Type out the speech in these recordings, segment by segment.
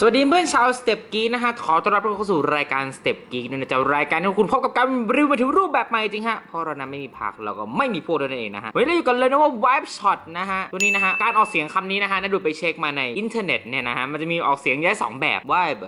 สวัสดีเพื่อนชาวสเต็ปกีนะฮะ ขอต้อนรับเข้าสู่รายการสเต็ปกีนะนจะรายการที่คุณพบกับการรีวิวมาถึงรูปแบบใหม่จริงฮะ เพราะเรานั้นไม่มีพักเราก็ไม่มีพูดนั่นเองนะฮะ วันนี้เราอยู่กันเลยนะว่า vibe shot นะฮะ ตัวนี้นะฮะ การออกเสียงคำนี้นะฮะน่าดูไปเช็คมาในอินเทอร์เน็ตเนี่ยนะฮะ มันจะมีออกเสียงแยกสองแบบ vibe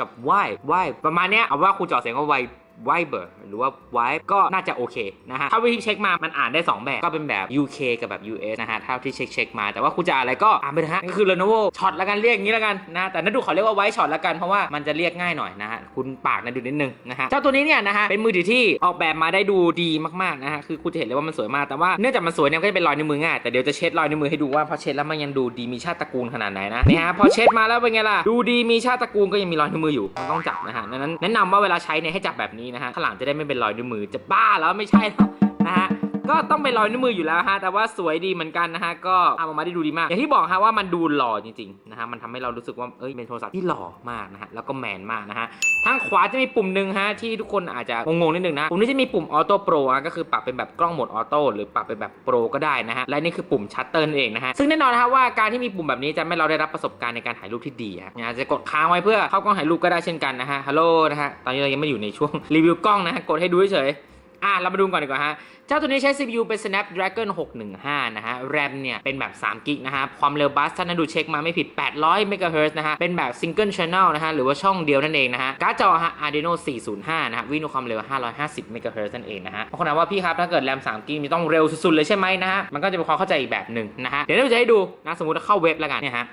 กับ vibe vibe ประมาณเนี้ยเอาว่าคุณจะออกเสียงว่า vibe Viber หรือว่า Vibe ก็น่าจะโอเคนะฮะถ้าวิธีเช็คมามันอ่านได้ 2 แบบ ก็เป็นแบบ UK กับแบบ US นะฮะเท่าที่เช็คเช็คมา แต่ว่าคุณจะอะไรก็อ่านไปเถอะฮะก็คือ Lenovo ช็อตละกันเรียกอย่างนี้ละกันนะแต่นั่นดูเขาเรียกว่า Vibe ช็อตละกันเพราะว่ามันจะเรียกง่ายหน่อยนะฮะคุณปากนะดูนิดนึงนะฮะเจ้าตัวนี้เนี่ยนะฮะเป็นมือถือที่ออกแบบมาได้ดูดีมากๆนะฮะคือคุณจะเห็นเลยว่ามันสวยมากแต่ว่าเนื่องจากมันสวยเนี่ยก็จะเป็นรอยนิ้วมือง่ายแต่เดี๋ยวจะเช็ดรอยนิ้วมือให้ดูว่าพอเช็ดแล้วมันยังดูดีมีชาติตระกูลขนาดไหนนะนี่ฮะพอเช็ดมาแล้วเป็นไงล่ะดูดีมีชาติตระกูลก็ยังมีรอยนิ้วมืออยู่มันต้องจับนะฮะดังนั้นแนะนำว่าเวลาใช้เนี่ยให้จับแบบนี้นะฮะข้างหลังจะได้ไม่เป็นรอยนิ้วมือจะบ้าแล้วไม่ใช่นะฮะ ก็ต้องเป็นรอยนิ้วมืออยู่แล้วฮะ แต่ว่าสวยดีเหมือนกันนะฮะ ก็ทำออกมาได้ดูดีมาก อย่างที่บอกฮะว่ามันดูหล่อจริงๆนะฮะ มันทำให้เรารู้สึกว่า เอ้ย เป็นโทรศัพท์ที่หล่อมากนะฮะ แล้วก็แมนมากนะฮะ ทางขวาจะมีปุ่มหนึ่งฮะ ที่ทุกคนอาจจะงงๆนิดนึงนะ ปุ่มนี้จะมีปุ่มออโต้โปรอะ ก็คือปรับเป็นแบบกล้องโหมดออโต้หรือปรับเป็นแบบโปรก็ได้นะฮะ และนี่คือปุ่มชัตเตอร์นั่นเองนะฮะ ซึ่งแน่นอนนะฮะว่าการที่มีปุ่มแบบนี้จะไม่เราได้รับประสบการณ์ในการถ่ายรูปที่ดีฮะจะกดค้างไว้เพื่อเข้ากล้องถ่ายรูปก็ได้เช่นกันนะฮะ ฮัลโหลนะฮะ ตอนนี้เรายังไม่อยู่ในช่วงรีวิวกล้องนะฮะ กดให้ดูเฉย อะเรามาดูก่อนดีกว่าฮะ เจ้าตัวนี้ใช้ CPU เป็น Snapdragon 615 นะฮะ RAM เนี่ย เป็นแบบ3กิกนะฮะ ความเร็วบัสถ้านดูเช็คมาไม่ผิด 800 MHz นะฮะ เป็นแบบ Single Channel นะฮะ หรือว่าช่องเดียวนั่นเองนะฮะ การ์ดจอฮะ Adreno 405 นะฮะ วิ่งด้วยความเร็ว 550 MHz นั่นเองนะฮะบางคนถามว่าพี่ครับ ถ้าเกิด RAM 3กิกมีต้องเร็วสุดๆเลยใช่ไหมนะฮะ มันก็จะเป็นความเข้าใจอีกแบบหนึ่งนะฮะ เดี๋ยวเราจะให้ดูนะสมมติว่าเข้าเว็บแล้วกันเนี่ยฮะ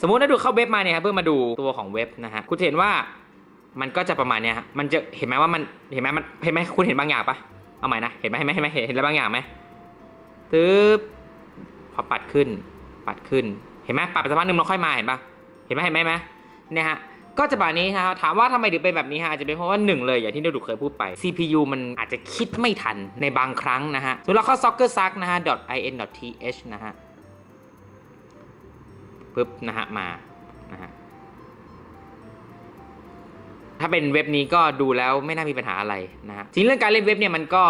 สมมติถ้าดูเข้าเว็บมาเนี่ยครับเพื่อมาดูตัวของเว็บนะฮะคุณเห็นว่า มันก็จะประมาณเนี้ยฮะมันจะเห็นไหมว่ามันเห็นไหมมันเห็นไหมคุณเห็นบางอย่างปะเอาใหม่นะเห็นไหมเห็นไหมเห็นไหมเห็นเห็นอะไรบางอย่างไหมตึ๊บพอปัดขึ้น ปัดขึ้นเห็นไหมปัดไปสักพักหนึ่งเราค่อยมาเห็นปะเห็นไหมเห็นไหมไหมเนี่ยฮะก็จะแบบนี้นะครับถามว่าทำไมถึงเป็นแบบนี้ฮะอาจจะเป็นเพราะว่าหนึ่งเลยอย่างที่เรดูเคยพูดไป CPU มันอาจจะคิดไม่ทันในบางครั้งนะฮะสมมติเราเข้า soccer suck นะฮะ .in.th นะฮะปึ๊บนะฮะมานะฮะ ถ้าเป็นเว็บนี้ก็ดูแล้วไม่น่ามีปัญหาอะไรนะฮะจริงเรื่องการเล่นเว็บเนี่ยมันก็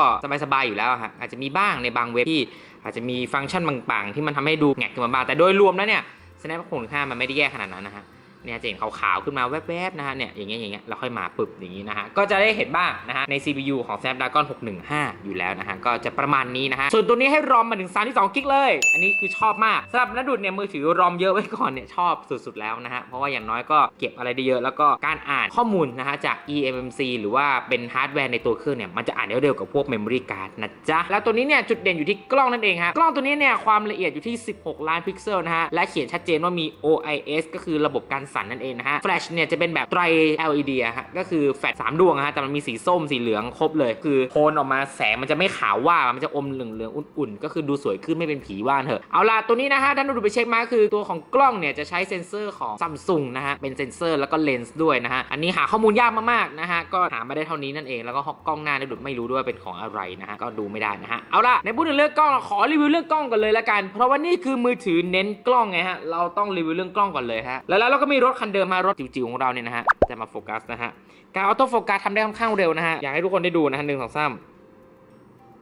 สบายๆอยู่แล้วฮะอาจจะมีบ้างในบางเว็บที่อาจจะมีฟังก์ชันบางๆ ที่มันทำให้ดูแงกขึ้นมาบ้างแต่โดยรวมแล้วเนี่ย Snap 65มันไม่ได้แย่ขนาดนั้นนะฮะ เนี่ยจะเห็นขาวๆขึ้นมาแวบๆนะฮะเนี่ยอย่างเงี้ยอย่างเงี้ยแล้วค่อยมาปึบอย่างงี้นะฮะก็จะได้เห็นบ้างนะฮะใน CPU ของ Snapdragon 615 อยู่แล้วนะฮะก็จะประมาณนี้นะฮะส่วนตัวนี้ให้รอมมาถึง32กิกเลย อันนี้คือชอบมากสำหรับนัดุดเนี่ยมือถือรอมเยอะไว้ก่อนเนี่ยชอบสุดๆแล้วนะฮะเพราะว่าอย่างน้อยก็เก็บอะไรได้เยอะแล้วก็การอ่านข้อมูลนะฮะจาก eMMC หรือว่าเป็นฮาร์ดแวร์ในตัวเครื่องเนี่ยมันจะอ่านได้เร็วกว่าพวก memory card นะจ๊ะแล้วตัวนี้เนี่ยจุดเด่นอยู่ที่กล้องนั่นเองฮะกล้องตัวนี้เนี่ยความละเอียดอยู่ที่ 16 ล้านพิกเซลนะฮะและเขียนชัดเจนว่ามี OIS ก็คือระบบการสันนั่นเองนะฮะ Flash เนี่ยจะเป็นแบบไตร LED อะฮะก็คือแฟลชสามดวงฮะแต่มันมีสีส้มสีเหลืองครบเลย คือโทนออกมาแสงมันจะไม่ขาวว่ามันจะอมเหลืองๆอุ่นๆ ก็คือดูสวยขึ้นไม่เป็นผีว่านเถอะเอาล่ะตัวนี้นะฮะท่านดูไปเช็คมาคือตัวของกล้องเนี่ยจะใช้เซ็นเซอร์ของซัมซุงนะฮะเป็นเซ็นเซอร์แล้วก็เลนส์ด้วยนะฮะอันนี้หาข้อมูลยากมากๆนะฮะก็หามาได้เท่านี้นั่นเองแล้วก็กล้องหน้าดูไม่รู้ด้วยว่าเป็นของอะไรนะฮะก็ดูไม่ได้นะฮะเอาล่ะในพูดถึงเรื่องกล้องขอรีวิวเรื่องกล้องกันเลยละกัน เพราะว่านี่คือมือถือเน้นกล้องไงฮะเราต้องรีวิวเรื่องกล้องก่อนเลยฮะแล้วแล้วเราก็มีรถคันเดิมมารถจิ๋วๆของเราเนี่ยนะฮะจะมาโฟกัสนะฮะการออโต้โฟกัสทำได้ค่อนข้างเร็วนะฮะอยากให้ทุกคนได้ดูนะฮะหนึ่งสองสาม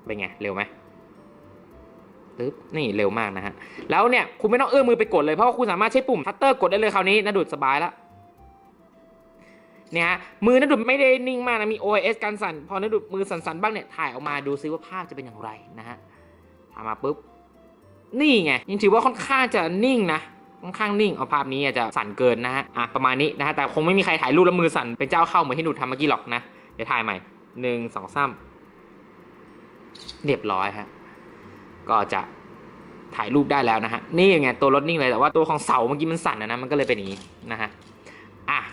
เป็นไงเร็วไหมตึ๊บนี่เร็วมากนะฮะแล้วเนี่ยคุณไม่ต้องเอื้อมมือไปกดเลยเพราะว่าคุณสามารถใช้ปุ่มทัตเตอร์กดได้เลยคราวนี้นะดูดสบายแล้วเนี่ยฮะมือนัดดุดไม่ได้นิ่งมากนะมี OIS การสั่นพอนัดดุดมือสั่นๆบ้างเนี่ยถ่ายออกมาดูซิว่าภาพจะเป็นอย่างไรนะฮะทำมาปุ๊บนี่ไงยังถือว่าค่อนข้างจะนิ่งนะ ค่อนข้างนิ่งเอาภาพนี้อาจจะสั่นเกินนะฮะอะประมาณนี้นะฮะแต่คงไม่มีใครถ่ายรูปแล้วมือสั่นเป็นเจ้าเข้าเหมือนที่หนูทำเมื่อกี้หรอกนะเดี๋ยวถ่ายใหม่หนึ่งสองสามเรียบร้อยฮะก็จะถ่ายรูปได้แล้วนะฮะนี่ไงตัวรถนิ่งเลยแต่ว่าตัวของเสาเมื่อกี้มันสั่นนะนะมันก็เลยเป็นอย่างนี้นะฮะ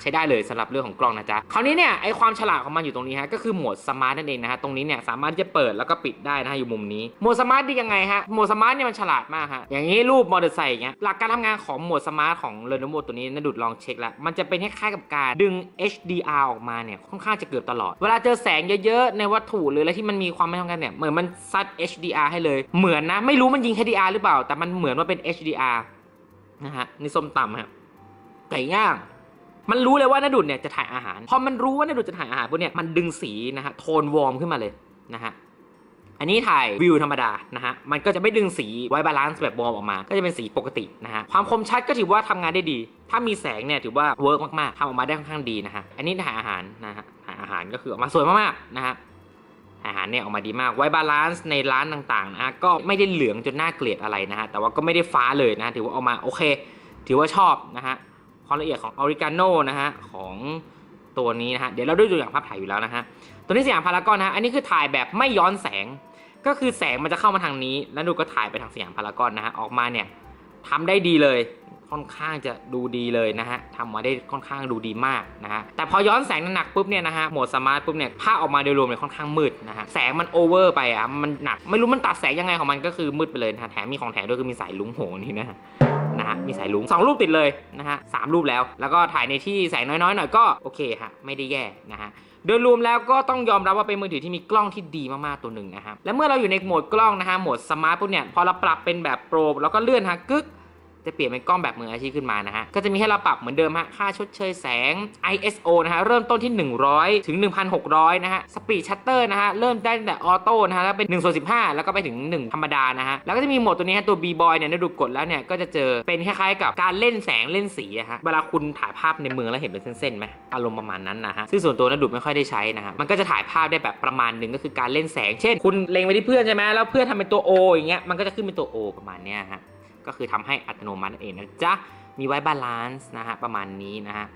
ใช้ได้เลยสำหรับเรื่องของกล้องนะจ๊ะคราวนี้เนี่ยไอความฉลาดของมันอยู่ตรงนี้ฮะก็คือโหมดสมาร์ทนั่นเองนะฮะตรงนี้เนี่ยสามารถจะเปิดแล้วก็ปิดได้นะฮะอยู่มุมนี้โหมดสมาร์ทดียังไงฮะโหมดสมาร์ทเนี่ยมันฉลาดมากฮะอย่างนี้รูปมอเตอร์ไซค์อย่างเงี้ยหลักการทำงานของโหมดสมาร์ทของ Lenovo ตัวนี้นะดุดลองเช็คแล้วมันจะเป็นคล้ายๆกับการดึง HDR ออกมาเนี่ยค่อนข้างจะเกือบตลอด เวลาเจอแสงเยอะๆในวัตถุหรืออะไรที่มันมีความไม่เท่ากันเนี่ยเหมือนมันซัด HDR ให้เลยเหมือนนะไม่รู้มันยิง HDR หรือเปล่า แต่มันเหมือนว่าเป็น HDR นะฮะนี่ส้มตำฮะไก่ย่าง มันรู้เลยว่านาดุดเนี่ยจะถ่ายอาหาร พอมันรู้ว่านาดุดจะถ่ายอาหารปุ๊บเนี่ยมันดึงสีนะฮะโทนวอร์มขึ้นมาเลยนะฮะอันนี้ถ่ายวิวธรรมดานะฮะ มันก็จะไม่ดึงสีไว้บาลานซ์แบบวอร์มออกมา ก็จะเป็นสีปกตินะฮะ ความคมชัดก็ถือว่าทำงานได้ดี ถ้ามีแสงเนี่ยถือว่าเวิร์กมากๆทำออกมาได้ค่อนข้างดีนะฮะ อันนี้ถ่ายอาหารนะฮะ ถ่ายอาหารก็คือออกมาสวยมากๆนะฮะอาหารเนี่ยออกมาดีมาก ไว้บาลานซ์ในร้านต่างๆนะฮะ ก็ไม่ได้เหลืองจนน่าเกลียดอะไรนะฮะ แต่ว่าก็ไม่ได้ฟ้าเลยนะ ถือว่าออกมาโอเค ถือว่าชอบนะฮะ ความละเอียดของออริกาโนนะฮะของตัวนี้นะฮะเดี๋ยวเราดูตัวอย่างภาพถ่ายอยู่แล้วนะฮะตัวนี้สยามพารากอนนะฮะอันนี้คือถ่ายแบบไม่ย้อนแสง ก็คือแสงมันจะเข้ามาทางนี้ แล้วดูก็ถ่ายไปทางสยามพารากอนนะฮะออกมาเนี่ยทำได้ดีเลยค่อนข้างจะดูดีเลยนะฮะทำมาได้ค่อนข้างดูดีมากนะฮะแต่พอย้อนแสงหนักปุ๊บเนี่ยนะฮะโหมดสมาร์ทปุ๊บเนี่ยภาพออกมาโดยรวมเนี่ยค่อนข้างมืดนะฮะแสงมันโอเวอร์ไปอะมันหนักไม่รู้มันตัดแสงยังไงของมันก็คือมืดไปเลยนะฮะแถมมีของแถมด้วยคือมีสายลุงโหนี่นะฮะนะฮะ มีสายลุงสองรูปติดเลยนะฮะสามรูปแล้ว แล้วก็ถ่ายในที่แสงน้อยๆหน่อยก็โอเคฮะไม่ได้แย่นะฮะโดยรวมแล้วก็ต้องยอมรับว่าเป็นมือถือที่มีกล้องที่ดีมากๆตัวหนึ่งนะครับและเมื่อเราอยู่ในโหมดกล้องนะฮะโหมดสมาร์ทปุ๊บเนี่ยพอเราปรับเป็นแบบโปรแล้วก็เลื่อนฮะกึ๊ก จะเปลี่ยนเป็นกล้องแบบมืออาชีพขึ้นมานะฮะ ก็จะมีให้เราปรับเหมือนเดิมฮะ ค่าชดเชยแสง ISO นะฮะ เริ่มต้นที่ 100 ถึง 1,600 นะฮะ สปีดชัตเตอร์นะฮะ เริ่มได้ตั้งแต่ออโต้นะฮะ แล้วเป็น1ส่วน15 แล้วก็ไปถึง 1 ธรรมดานะฮะ แล้วก็จะมีโหมดตัวนี้ฮะ ตัว B-Boy เนี่ยได้ดูกดแล้วเนี่ย ก็จะเจอเป็นคล้ายๆกับการเล่นแสงเล่นสีอะฮะ เวลาคุณถ่ายภาพในเมืองแล้วเห็นเป็นเส้นๆไหมอารมณ์ประมาณนั้นนะฮะซึ่งส่วนตัวนะดูไม่ค่อยได้ใช้นะฮะมันก็จะถ่ายภาพได้แบบประมาณหนึ่งก็คือการเล่นแสง เช่น คุณเล็งไปที่เพื่อนใช่ไหมแล้วเพื่อนทำเป็นตัว O อย่างเงี้ยมันก็จะขึ้นเป็นตัว O ประมาณเนี้ยฮะ ก็คือทำให้อัตโนมัตินั่นเองนะจ๊ะ มีไว้บาลานซ์นะฮะประมาณนี้นะฮะ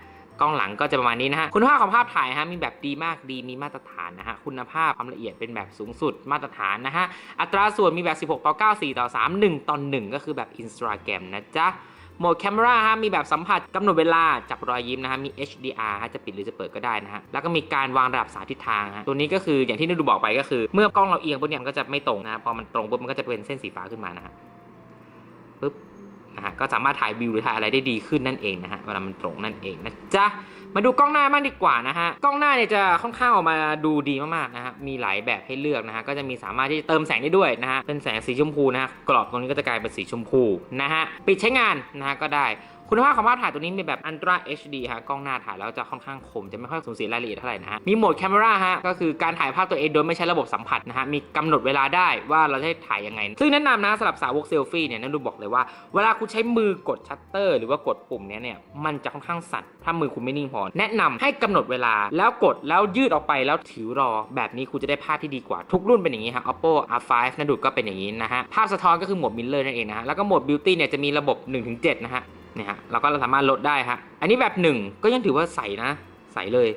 กล้องหลังก็จะประมาณนี้นะฮะ คุณภาพของภาพถ่ายฮะมีแบบดีมากดีมีมาตรฐานนะฮะ คุณภาพความละเอียดเป็นแบบสูงสุดมาตรฐานนะฮะ อัตราส่วนมีแบบ 16 ต่อ 9 4 ต่อ 3 1 ต่อ 1 ก็คือแบบ Instagram นะจ๊ะ โหมดแคมราฮะมีแบบสัมผัสกำหนดเวลาจับรอยยิ้มนะฮะ มี HDR ฮะจะปิดหรือจะเปิดก็ได้นะฮะ แล้วก็มีการวางระดับสายทิศทางฮะ ตัวนี้ก็คืออย่างที่นดูบอกไปก็คือ เมื่อกล้องเราเอียงปุ๊บเนี่ยมันก็จะไม่ตรงนะฮะพอมันตรงปุ๊บมันก็จะเป็นเส้นสีฟ้าขึ้นมานะฮะ ปึ๊บนะฮะก็สามารถถ่ายวิวหรือถ่ายอะไรได้ดีขึ้นนั่นเองนะฮะเวลามันตรงนั่นเองนะจ๊ะมาดูกล้องหน้าบ้างดีกว่านะฮะกล้องหน้าเนี่ยจะค่อนข้างออกมาดูดีมากๆนะฮะมีหลายแบบให้เลือกนะฮะก็จะมีสามารถที่จะเติมแสงได้ด้วยนะฮะเป็นแสงสีชมพูนะฮะกรอบตรงนี้ก็จะกลายเป็นสีชมพูนะฮะปิดใช้งานนะฮะก็ได้ คุณภาพของภาพถ่ายตัวนี้มีแบบ Ultra HD ฮะกล้องหน้าถ่ายแล้วจะค่อนข้างคมจะไม่ค่อยสูญเสียรายละเอียดเท่าไหร่นะฮะมีโหมด Camera ฮะก็คือการถ่ายภาพตัวเองโดยไม่ใช้ระบบสัมผัสนะฮะมีกำหนดเวลาได้ว่าเราจะถ่ายยังไง ซึ่งแนะนำนะสำหรับสาวกเซลฟี่เนี่ยนั่นดูบอกเลยว่าเวลาคุณใช้มือกดชัตเตอร์หรือว่ากดปุ่มเนี้ยเนี่ยมันจะค่อนข้างสั่นถ้ามือคุณไม่นิ่งพอ แนะนำให้กำหนดเวลาแล้วกดแล้วยืดออกไปแล้วถือรอ แบบนี้คุณจะได้ภาพที่ดีกว่าทุกรุ่นเป็นอย่างนี้ฮะ Oppo R5 นั่นดูก็เป็นอย่างนี้นะฮะภาพสะท้อนก็คือโหมดมิลเลอร์นั่นเองนะฮะแล้วก็โหมด Beauty เนี่ยจะมีระบบ 1-7 นะฮะ เนี่ยฮะเราก็สามารถลดได้ฮะอันนี้แบบหนึ่งก็ยังถือว่าใสนะใสเลย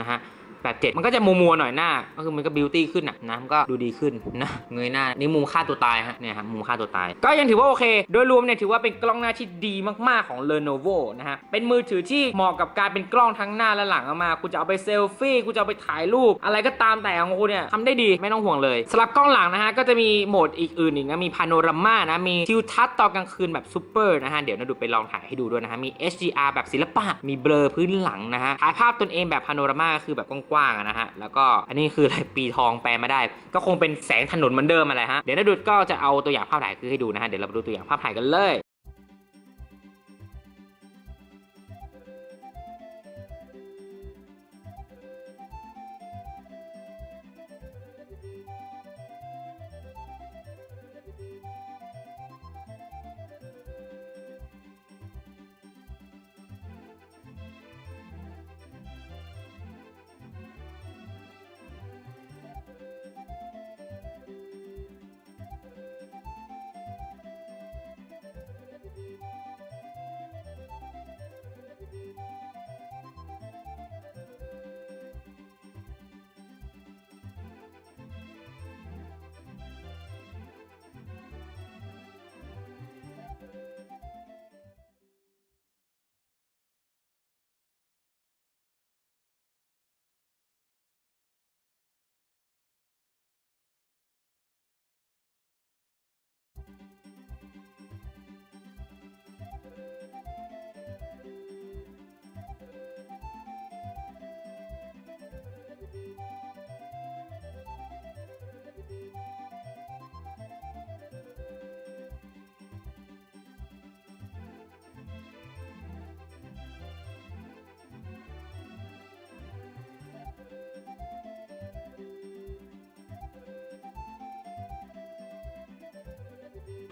นะฮะ แบบเจ็ดมันก็จะมัวมัวๆหน่อยหน้า ก็คือมันก็บิวตี้ขึ้นอะนะมันก็ดูดีขึ้นนะเงยหน้านี่มุมค่าตัวตายฮะเนี่ยฮะมุมค่าตัวตาย ก็ยังถือว่าโอเค โดยรวมเนี่ยถือว่าเป็นกล้องหน้าที่ดีมากๆของ Lenovo นะฮะเป็นมือถือที่เหมาะกับการเป็นกล้องทั้งหน้าและหลังมากๆคุณจะเอาไปเซลฟี่คุณจะเอาไปถ่ายรูป อะไรก็ตามแต่ของคุณเนี่ยทำได้ดีไม่ต้องห่วงเลยสำหรับกล้องหลังนะฮะก็จะมีโหมดอีกอื่นอีกนะมีพาโนรามานะมีทิวทัศน์ตอนกลางคืนแบบซูเปอร์นะฮะเดี๋ยวนาดูไปลองถ่ายให้ดูด้วยนะฮะมี HDR แบบศิลปะมีเบลอพื้นหลังนะฮะถ่ายภาพตนเองแบบพาโนรามาคือแบบกว้างๆอะนะฮะ แล้วก็อันนี้คืออะไรปีทองแปลมาได้ ก็คงเป็นแสงถนนเหมือนเดิมอะไรฮะ เดี๋ยวนาดูก็จะเอาตัวอย่างภาพถ่ายคือให้ดูนะฮะ เดี๋ยวเราไปดูตัวอย่างภาพถ่ายกันเลย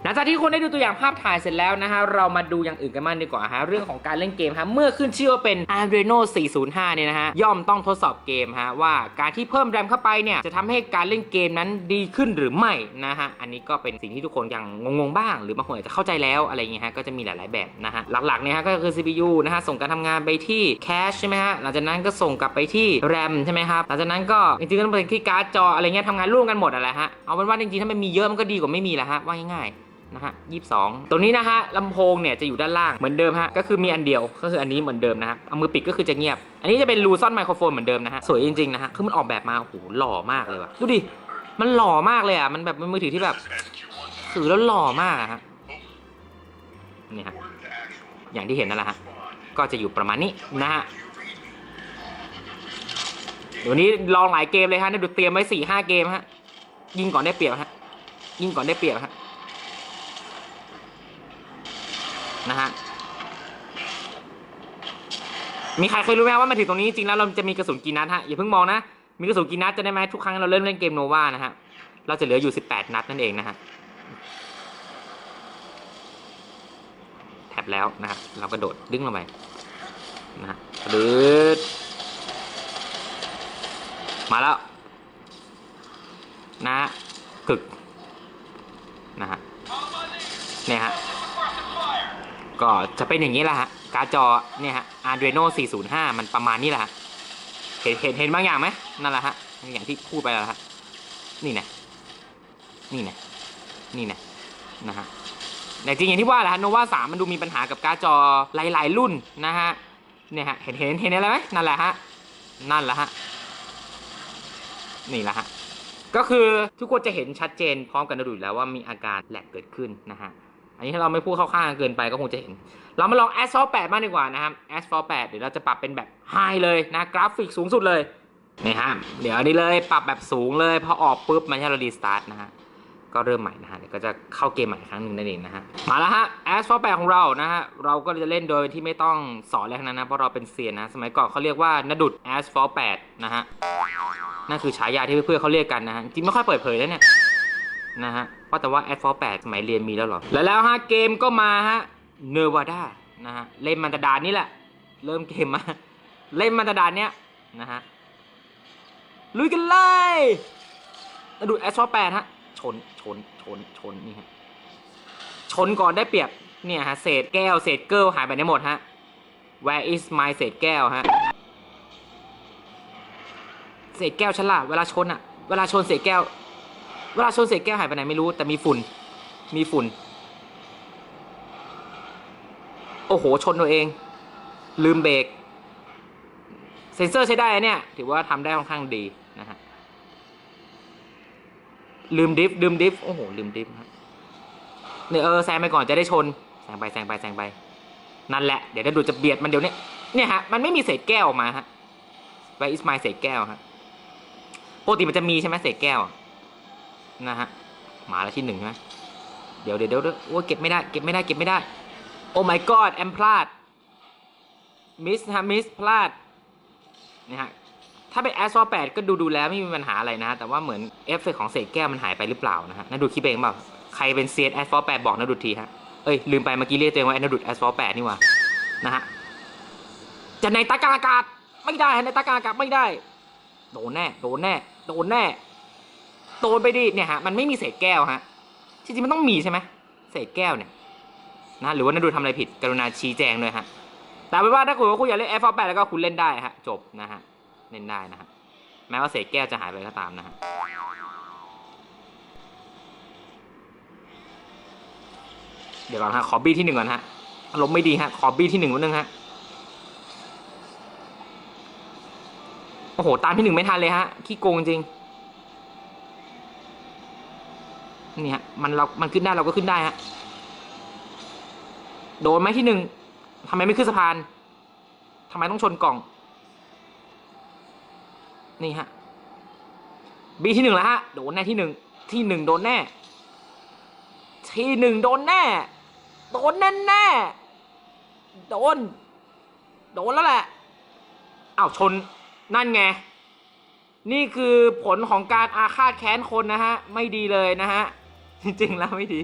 หลังจากที่คุณได้ดูตัวอย่างภาพถ่ายเสร็จแล้วนะฮะ เรามาดูอย่างอื่นกันบ้างดีกว่าฮะ เรื่องของการเล่นเกมฮะ เมื่อขึ้นชื่อว่าเป็น Adreno 405 เนี่ยนะฮะ ย่อมต้องทดสอบเกมฮะ ว่าการที่เพิ่มแรมเข้าไปเนี่ย จะทำให้การเล่นเกมนั้นดีขึ้นหรือไม่นะฮะ อันนี้ก็เป็นสิ่งที่ทุกคนยังงงๆบ้าง หรือบางคนอาจจะเข้าใจแล้วอะไรอย่างเงี้ยฮะ ก็จะมีหลายๆแบบนะฮะ หลักๆเนี่ยฮะก็คือ CPU นะฮะ ส่งการทำงานไปที่แคชใช่ไหมฮะ หลังจากนั้นก็ส่งกลับไปที่แรมใช่ไหมครับหลังจากนั้นก็จริงๆก็ต้องไปที่การ์ดจออะไรเงี้ยทำงานร่วมกันหมดอะไรฮะ เอาเป็นว่าจริงๆถ้ามันมีเยอะมันก็ดีกว่าไม่มีแหละฮะว่าง่ายๆ นะฮะยี่สองตรงนี้นะฮะลำโพงเนี่ยจะอยู่ด้านล่างเหมือนเดิมฮะก็คือมีอันเดียวก็คืออันนี้เหมือนเดิมนะครับเอามือปิดก็คือจะเงียบ อันนี้จะเป็นรูซ่อนไมโครโฟนเหมือนเดิมนะฮะสวยจริงๆนะฮะคือมันออกแบบมาโอ้โหหล่อมากเลยว่ะดูดิมันหล่อมากเลยอะมันแบบเป็นมือถือที่แบบถือแล้วหล่อมากอะฮะนี่ฮะอย่างที่เห็นนั่นแหละฮะก็จะอยู่ประมาณนี้นะฮะเดี๋ยวนี้ลองหลายเกมเลยฮะเนี่ยดูเตรียมไว้สี่ห้าเกมฮะยิงก่อนได้เปรียบฮะยิงก่อนได้เปรียบฮะ นะฮะ มีใครเคยรู้ไหมว่ามาถึงตรงนี้จริงแล้วเราจะมีกระสุนกี่นัดฮะ อย่าเพิ่งมองนะ มีกระสุนกี่นัดจะได้ไหมทุกครั้งเราเล่นเล่นเกมโนวานะฮะ เราจะเหลืออยู่ 18 นัดนั่นเองนะฮะ แท็บแล้วนะครับเรากระโดดดึงลงไปนะฮะดืดมาแล้ว นะฮะกึก นะฮะ เนี่ยฮะ ก็จะเป็นอย่างนี้แหละฮะการ์ดจอเนี่ยฮะ Adreno 405 มันประมาณนี้แหละฮะเห็นเห็นเห็นบางอย่างไหมนั่นแหละฮะอย่างที่พูดไปแล้วฮะนี่นะนี่นะนี่นะนะฮะแต่จริงอย่างที่ว่าแหละฮะโนวาสามมันดูมีปัญหากับการ์ดจอหลาย ๆ รุ่นนะฮะเนี่ยฮะเห็นเห็นเห็นอะไรไหมนั่นแหละฮะนั่นแหละฮะนี่แหละฮะก็คือทุกคนจะเห็นชัดเจนพร้อมกันดูแล้วว่ามีอาการแหลกเกิดขึ้นนะฮะ อันนี้ถ้าเราไม่พูดเข้าข้างเกินไปก็คงจะเห็น เรามาลอง Asphalt 8มากดีกว่านะครับ Asphalt 8เดี๋ยวเราจะปรับเป็นแบบ High เลยนะกราฟิกสูงสุดเลยนี่ฮะเดี๋ยวอันนี้เลยปรับแบบสูงเลยพอออกปุ๊บมันให้เรารีสตาร์ทนะฮะก็เริ่มใหม่นะฮะเดี๋ยวก็จะเข้าเกมใหม่ครั้งหนึ่งนั่นเองนะฮะมาแล้วฮะ Asphalt 8ของเรานะฮะเราก็จะเล่นโดยที่ไม่ต้องสอนอะไรทั้งนั้นนะเพราะเราเป็นเซียนนะสมัยก่อนเขาเรียกว่านดุด Asphalt 8นะฮะนั่นคือฉายาที่เพื่อนๆเขาเรียกกันนะฮะจริงไม่ค่อยเปิดเผยแล้วเนี่ย นะฮะว่าแต่ว่า Asphalt 8สมัยเรียนมีแล้วหรอ แล้วแล้วฮะเกมก็มาฮะ Nevada นะฮะเล่นมันตดานนี่แหละ เริ่มเกมมา เล่นมันตดานเนี้ยนะฮะลุยกันเลยแล้วดู Asphalt 8ฮะชนชนชนชนนี่ฮะชนก่อนได้เปรียบเนี่ยฮะเศษแก้วเศษเกิลหายไปไหนหมดฮะ Where is my เศษแก้วฮะเศษแก้วฉลาดเวลาชนอะเวลาชนเศษแก้ว เวลาชนเศษแก้วหายไปไหนไม่รู้แต่มีฝุ่น มีฝุ่น โอ้โห ชนตัวเอง ลืมเบรก เซ็นเซอร์ใช้ได้เนี่ย ถือว่าทำได้ค่อนข้างดีนะฮะ ลืมดิฟลืมดิฟโอ้โห ลืมดิฟฮะเนี่ยเออแซงไปก่อนจะได้ชน แซงไปแซงไปแซงไป นั่นแหละ เดี๋ยวถ้าดูจะเบียดมันเดี๋ยวนี้ เนี่ยฮะ มันไม่มีเศษแก้วออกมาฮะ Where is my เศษแก้วฮะ ปกติมันจะมีใช่ไหมเศษแก้ว นะฮะหมาล้วที่หนึ่งใช่ไหมเดี๋ยวเดี๋ยวเดี๋ยวโอ้เก็บไม่ได้เก็บไม่ได้เก็บไม่ได้ โอ้ my god แอมพลาดมิสฮะมิสพลาดนี่ฮะถ้าเป็น a s อ a 8ก็ดูดูแล้วไม่มีปัญหาอะไรนะฮะแต่ว่าเหมือนเอฟเฟกของเศษแก้วมันหายไปหรือเปล่านะฮะน่าดูคลิปเองเปล่าใครเป็นเซียน a s อ a 8บอกนะดูทีฮะเอ้ยลืมไปเมื่อกี้เรียกตัวเองว่านาดูด a s อ a 8นี่หว่านะฮะจะในตากาอากาศไม่ได้ในตากาอากาศไม่ได้ โดนแน่โดนแน่โดนแน่ โดนไปดิเนี่ยฮะมันไม่มีเศษแก้วฮะจริงๆมันต้องมีใช่ไหมเศษแก้วเนี่ยนะหรือว่านาดูทำอะไรผิดกรุณาชี้แจงด้วยฮะแต่เป็นว่าถ้าคุณว่าคุณอยากเล่น F 8แล้วก็คุณเล่นได้ฮะจบนะฮะเล่นได้นะฮะแม้ว่าเศษแก้วจะหายไปก็ตามนะฮะเดี๋ยวก่อนฮะขอบี้ที่หนึ่งก่อนฮะอารมณ์ไม่ดีฮะขอบี้ที่หนึ่งวันนึงฮะโอ้โหตามที่หนึ่งไม่ทันเลยฮะขี้โกงจริง นี่ฮะมันเรา มันขึ้นได้เราก็ขึ้นได้ฮะ โดนไหมที่หนึ่งทำไมไม่ขึ้นสะพาน ทำไมต้องชนกล่อง นี่ฮะ บีที่หนึ่งแล้วฮะ โดนแน่ที่หนึ่ง ที่หนึ่งโดนแน่ ที่หนึ่งโดนแน่ โดนแน่แน่โดน โดนแล้วแหละอ้าวชน นั่นไงนี่คือผลของการอาฆาตแค้นคนนะฮะ ไม่ดีเลยนะฮะ จริงๆ แล้วไม่ดี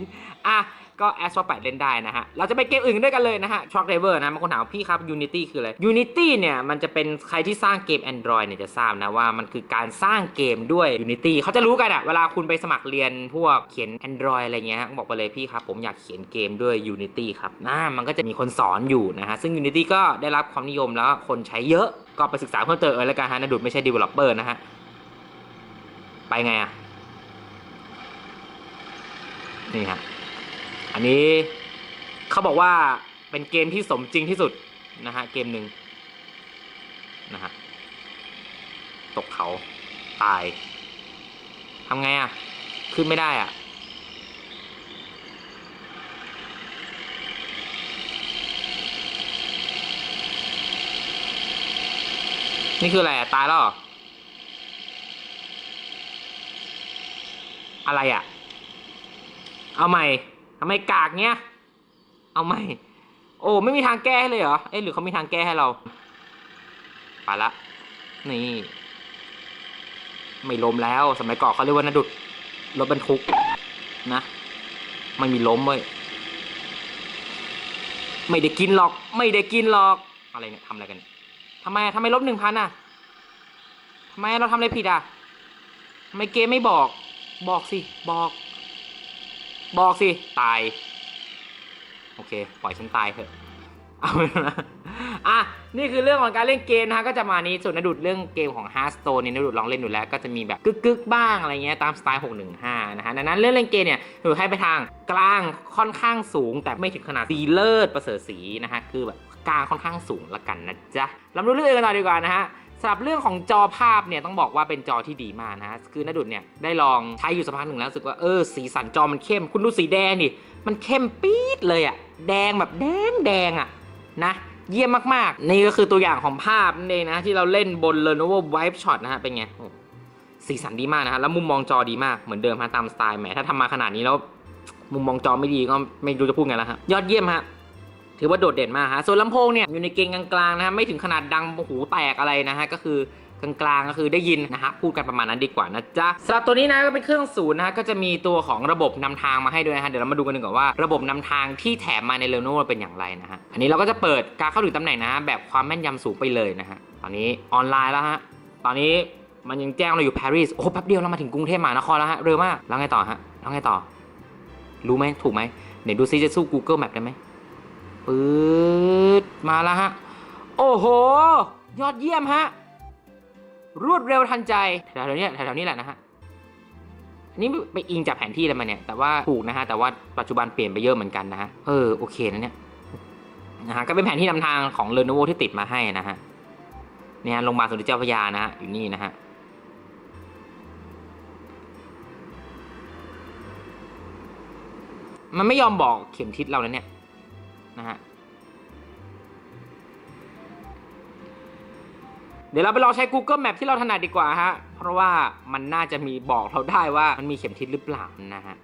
อะ ก็แอสวอ8เล่นได้นะฮะ เราจะไปเกมอื่นด้วยกันเลยนะฮะช็อคเ i เวอร์นะบางคนถามพี่ครับ Unity คืออะไร Unity เนี่ย มันจะเป็นใครที่สร้างเกม Android เนี่ยจะทราบนะว่ามันคือการสร้างเกมด้วย Unity เขาจะรู้กันอะเวลาคุณไปสมัครเรียนพวกเขียน Android อะไรเงี้ยบอกไปเลยพี่ครับ ผมอยากเขียนเกมด้วย Unity ครับนะมันก็จะมีคนสอนอยู่นะฮะ ซึ่ง Unity ก็ได้รับความนิยมแล้วคนใช้เยอะ ก็ไปศึกษาเพิ่มเติมเออแล้วกันฮะนะดุดไม่ใช่ developer นะฮะ ไปไงอะ นี่ฮะอันนี้เขาบอกว่าเป็นเกมที่สมจริงที่สุดนะฮะเกมหนึ่งนะฮะตกเขาตายทำไงอะ่ะ ขึ้นไม่ได้อะ่ะ นี่คืออะไรอะ่ะ ตายแล้วออะไรอะ่ะ เอาใหม่ทำไมกากเงี้ย เอาใหม่ โอ้ไม่มีทางแก้ให้เลยเหรอ เอ๊ะหรือเขามีทางแก้ให้เรา ไปละ นี่ ไม่ล้มแล้ว สมัยก่อนเขาเรียกว่านาดุดรถบรรทุกนะไม่มีล้มเว้ย ไม่ได้กินหรอก ไม่ได้กินหรอก อะไรเนี่ยทำอะไรกันทำไมทำไมลบหนึ่งพันอะทำไมเราทำอะไรผิดอะทำไมเกมไม่บอก บอกสิ บอก บอกสิ ตาย โอเค ปล่อยฉันตายเถอะเอานะอะ นี่คือเรื่องของการเล่นเกมนะฮะ ก็จะมานี้ส่วนนดุดเรื่องเกมของ Hearthstone นี่นดุดลองเล่นดูแล้ว ก็จะมีแบบกึกกึกๆบ้างอะไรเงี้ยตามสไตล์ 615 นะฮะ ดังนั้นเรื่องเล่นเกมเนี่ยถือให้ไปทางกลางค่อนข้างสูง แต่ไม่ถึงขนาดสีเลิศประเสริฐสีนะฮะ คือแบบกลางค่อนข้างสูงละกันนะจ๊ะเรามาดูเรื่องอื่นกันต่อดีกว่านะฮะ สำหรับเรื่องของจอภาพเนี่ยต้องบอกว่าเป็นจอที่ดีมากนะคือนดุดเนี่ยได้ลองใช้อยู่สักพักหนึ่งแล้วรู้สึกว่าเออสีสันจอมันเข้ม คุณดูสีแดงดิมันเข้มปี๊ดเลยอะแดงแบบแดงแดงอะนะเยี่ยมมากๆ นี่ก็คือตัวอย่างของภาพนั่นะที่เราเล่นบน Lenovo Vibe Shot นะฮะเป็นไงสีสันดีมากนะฮะแล้วมุมมองจอดีมากเหมือนเดิมฮะตามสไตล์แหมถ้าทำมาขนาดนี้แล้วมุมมองจอไม่ดีก็ไม่รู้จะพูดไงแล้วฮะยอดเยี่ยมฮะ ถือว่าโดดเด่นมากฮะส่วนลำโพงเนี่ยอยู่ในเกณฑ์กลางๆนะฮะไม่ถึงขนาดดังหูแตกอะไรนะฮะก็คือกลางๆก็คือได้ยินนะฮะพูดกันประมาณนั้นดีกว่านะจ๊ะสำหรับตัวนี้นะก็เป็นเครื่องศูนย์นะฮะก็จะมีตัวของระบบนำทางมาให้ด้วยนะฮะเดี๋ยวเรามาดูกันดีกว่าว่าระบบนำทางที่แถมมาใน Lenovo เป็นอย่างไรนะฮะอันนี้เราก็จะเปิดการเข้าถึงตำแหน่งนะฮะแบบความแม่นยำสูงไปเลยนะฮะตอนนี้ออนไลน์แล้วฮะตอนนี้มันยังแจ้งเราอยู่ปารีสโอ้แป๊บเดียวเรามาถึงกรุงเทพมหานครแล้วฮะเร็วมากแล้วไงต่อฮะแล้วไงต่อ รู้ไหมถูกไหมเดี๋ยวดูซิจะสู้ Google Map ได้ไหม ปื๊ดมาแล้วฮะ โอ้โห ยอดเยี่ยมฮะ รวดเร็วทันใจแถวๆนี้แถวๆนี้แหละนะฮะอันนี้ไปอิงจากแผนที่อะไรมาเนี่ย แต่ว่าถูกนะฮะ แต่ว่าปัจจุบันเปลี่ยนไปเยอะเหมือนกันนะฮะ เออ โอเคนะเนี่ย นะฮะ ก็เป็นแผนที่นำทางของ Lenovo ที่ติดมาให้นะฮะ เนี่ยโรงพยาบาลสมเด็จเจ้าพระยานะฮะ อยู่นี่นะฮะมันไม่ยอมบอกเข็มทิศเราแล้วเนี่ย นะฮะเดี๋ยวเราไปลองใช้ Google Map ที่เราถนัดดีกว่าฮะ เพราะว่ามันน่าจะมีบอกเราได้ว่ามันมีเข็มทิศหรือเปล่านะฮะ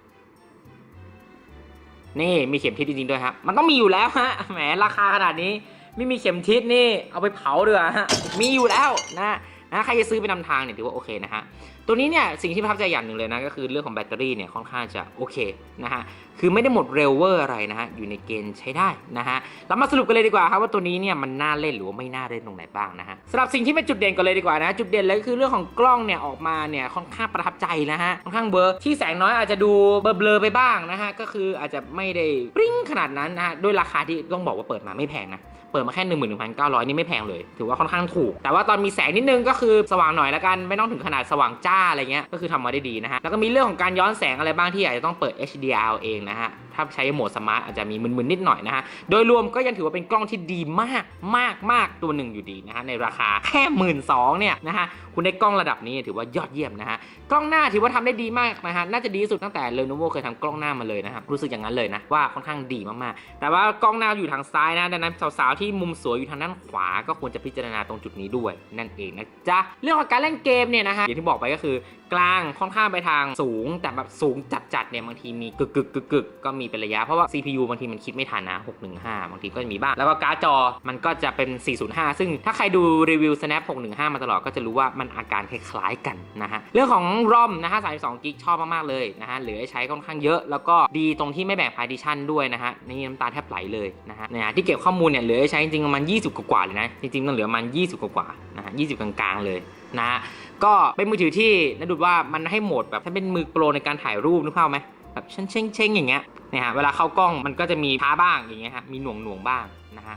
นี่มีเข็มทิศจริงๆด้วยฮะ มันต้องมีอยู่แล้วฮะ แหมราคาขนาดนี้ ไม่มีเข็มทิศนี่ เอาไปเผาเดือฮะ มีอยู่แล้วนะ นะใครจะซื้อไปนำทางเนี่ยถือว่าโอเคนะฮะตัวนี้เนี่ยสิ่งที่ประทับใจอย่างหนึ่งเลยนะก็คือเรื่องของแบตเตอรี่เนี่ยค่อนข้างจะโอเคนะฮะคือไม่ได้หมดเร็วเวอร์อะไรนะฮะอยู่ในเกณฑ์ใช้ได้นะฮะเรามาสรุปกันเลยดีกว่าครับว่าตัวนี้เนี่ยมันน่าเล่นหรือว่าไม่น่าเล่นตรงไหนบ้างนะฮะสำหรับสิ่งที่เป็นจุดเด่นกันเลยดีกว่านะจุดเด่นเลยก็คือเรื่องของกล้องเนี่ยออกมาเนี่ยค่อนข้างประทับใจนะฮะค่อนข้างเบลอที่แสงน้อยอาจจะดูเบลอๆไปบ้างนะฮะก็คืออาจจะไม่ได้ปริ้งขนาดนั้นนะฮะด้วยราคาที่ต้องบอกว่าเปิดมาไม่แพงนะ ปิดมาแค่1 1 9 0 0 นี่ไม่แพงเลย ถือว่าค่อนข้างถูก แต่ว่าตอนมีแสงนิดนึงก็คือสว่างหน่อยละกัน ไม่ต้องถึงขนาดสว่างจ้าอะไรเงี้ย ก็คือทำมาได้ดีนะฮะ แล้วก็มีเรื่องของการย้อนแสงอะไรบ้างที่อาจจะต้องเปิด HDR เองนะฮะ ถ้าใช้โหมดสมาร์ทอาจจะมีมึนๆนิดหน่อยนะฮะ โดยรวมก็ยังถือว่าเป็นกล้องที่ดีมากมากมากตัวหนึ่งอยู่ดีนะฮะในราคาแค่หมื่นสองเนี่ยนะฮะคุณได้กล้องระดับนี้ถือว่ายอดเยี่ยมนะฮะกล้องหน้าถือว่าทำได้ดีมากนะฮะน่าจะดีที่สุดตั้งแต่ Lenovo เคยทำกล้องหน้ามาเลยนะครับรู้สึกอย่างนั้นเลยนะว่าค่อนข้างดีมากๆ แต่ว่ากล้องหน้าอยู่ทางซ้ายนะดังนั้นสาวๆที่มุมสวยอยู่ทางด้านขวา ก็ควรจะพิจารณาตรงจุดนี้ด้วย นั่นเองนะจ๊ะเรื่องของการเล่นเกมเนี่ยนะฮะอย่างที่บอกไปก็คือ กลางค่อนข้างไปทางสูง แต่แบบสูงจัดๆเนี่ยบางทีมีกึกกึกกึกกึกก็มีเป็นระยะ เพราะว่า CPU บางทีมันคิดไม่ทันนะ 615 บางทีก็จะมีบ้าง แล้วก็การ์ดจอมันก็จะเป็น 405 ซึ่งถ้าใครดูรีวิว Snap 615 มาตลอดก็จะรู้ว่ามันอาการคล้ายๆกันนะฮะเรื่องของ ROM นะฮะ32กิกชอบมากๆเลยนะฮะเหลือใช้ค่อนข้างเยอะ แล้วก็ดีตรงที่ไม่แบ่ง partition ด้วยนะฮะนี่น้ำตาแทบไหลเลยนะฮะเนี่ยที่เก็บข้อมูลเนี่ยเหลือใช้จริงๆประมาณ 20 กว่าเลยนะจริงๆมันเหลือประมาณ20 กว่าๆนะฮะ20 กลางๆเลยนะฮะ ก็เป็นมือถือที่นะดูว่ามันให้โหมดแบบถ้าเป็นมือโปรในการถ่ายรูปนึกภาพไหมแบบเช่งเช่งอย่างเงี้ยเนี่ยฮะเวลาเข้ากล้องมันก็จะมีช้าบ้างอย่างเงี้ยฮะมีหน่วงหน่วงบ้างนะฮะ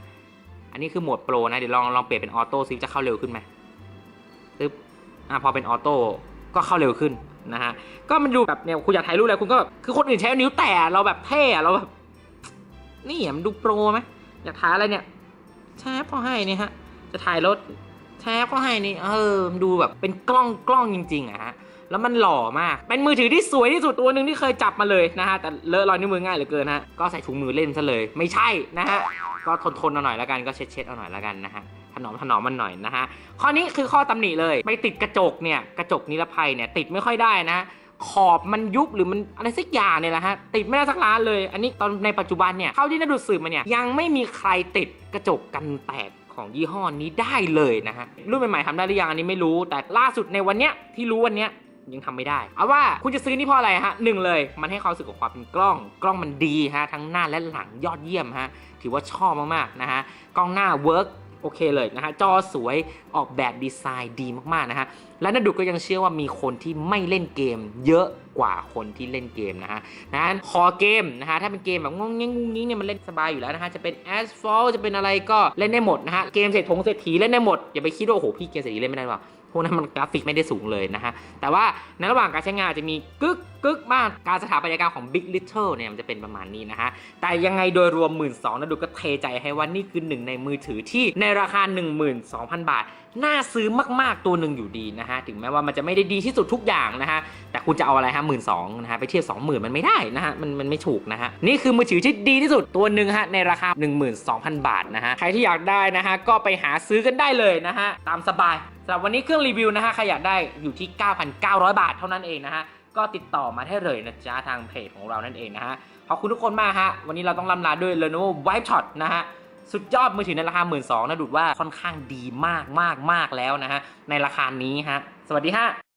อันนี้คือโหมดโปรนะเดี๋ยวลองลองเปลี่ยนเป็นออโต้ซิจะเข้าเร็วขึ้นไหมปึ๊บอะพอเป็นออโต้ก็เข้าเร็วขึ้นนะฮะก็มันดูแบบเนี่ยคุณอยากถ่ายรูปอะไรคุณก็แบบคือคนอื่นใช้นิ้วแตะเราแบบเท่อะเราแบบนี่มันดูโปรไหมอยากถ่ายอะไรเนี่ยแชร์พอให้เนี่ยฮะจะถ่ายรถ แท็บก็ให้นี่เออมันดูแบบเป็นกล้องกล้องจริงๆอะฮะแล้วมันหล่อมาก เป็นมือถือที่สวยที่สุดตัวหนึ่งที่เคยจับมาเลยนะฮะ แต่เลอะรอยนิ้วมือง่ายเหลือเกินนะฮะ ก็ใส่ถุงมือเล่นซะเลย ไม่ใช่นะฮะ ก็ทนทนๆเอาหน่อยแล้วกัน ก็เช็ดเช็ดๆเอาหน่อยแล้วกันนะฮะ ถนอมถนอมมันหน่อยนะฮะ ข้อนี้คือข้อตำหนิเลย ไปติดกระจกเนี่ย กระจกนิรภัยเนี่ยติดไม่ค่อยได้นะ ขอบมันยุบหรือมันอะไรสักอย่างเนี่ยแหละฮะ ติดไม่ได้สักร้านเลย อันนี้ตอนในปัจจุบันเนี่ย เท่าที่น่าดูสืบมาเนี่ย ยังไม่มีใครติดกระจกกันแตก ของยี่ห้อนี้ได้เลยนะฮะรุ่นใหม่ๆทำได้หรือยังอันนี้ไม่รู้ แต่ล่าสุดในวันเนี้ยที่รู้วันเนี้ยยังทำไม่ได้ เอาว่าคุณจะซื้อนี่เพราะอะไรฮะหนึ่งเลย มันให้ความรู้สึกของความเป็นกล้อง กล้องมันดีฮะ ทั้งหน้าและหลังยอดเยี่ยมฮะ ถือว่าชอบมากๆนะฮะ กล้องหน้าเวิร์กโอเคเลยนะฮะ จอสวย ออกแบบดีไซน์ดีมากๆนะฮะ และนัดดุก็ยังเชื่อว่ามีคนที่ไม่เล่นเกม เยอะกว่าคนที่เล่นเกมนะฮะนะคอเกมนะฮะถ้าเป็นเกมแบบงงงงงงเนี่ยมันเล่นสบายอยู่แล้วนะฮะจะเป็น Asphalt จะเป็นอะไรก็เล่นได้หมดนะฮะเกมเศรษฐงเศรษฐีเล่นได้หมดอย่าไปคิดว่าโอ้โหพี่เกมเศรษฐีเล่นไม่ได้หรอกพวกนั้นมันกราฟิกไม่ได้สูงเลยนะฮะ แต่ว่าในระหว่างการใช้งานจะมีกึกกึกบ้าง การสถาปัตยกรรมของ Big Little เนี่ยมันจะเป็นประมาณนี้นะฮะ แต่ยังไงโดยรวม 1 2ื่นนะดูก็เทใจให้ว่านี่คือหนึ่งในมือถือที่ในราคา 12,000 บาท น่าซื้อมากๆตัวหนึ่งอยู่ดีนะฮะถึงแม้ว่ามันจะไม่ได้ดีที่สุดทุกอย่างนะฮะแต่คุณจะเอาอะไรฮะหมื่นสองนะฮะไปเทียบ20,000มันไม่ได้นะฮะมันมันไม่ถูกนะฮะนี่คือมือถือที่ดีที่สุดตัวหนึ่งฮะในราคา 12,000 บาทนะฮะใครที่อยากได้นะฮะก็ไปหาซื้อกันได้เลยนะฮะตามสบายสำหรับวันนี้เครื่องรีวิวนะฮะใครอยากได้อยู่ที่ 9,900 บาทเท่านั้นเองนะฮะก็ติดต่อมาได้เลยนะจ๊ะทางเพจของเรานั่นเองนะฮะขอบคุณทุกคนมากฮะวันนี้เราต้องลำลาด้วย Lenovo Vibe Shot นะฮะ สุดยอดมือถือในราคา 1 2ื่นนะดูดว่าค่อนข้างดีมากมากมากแล้วนะฮะในราคานี้ฮะสวัสดีฮะ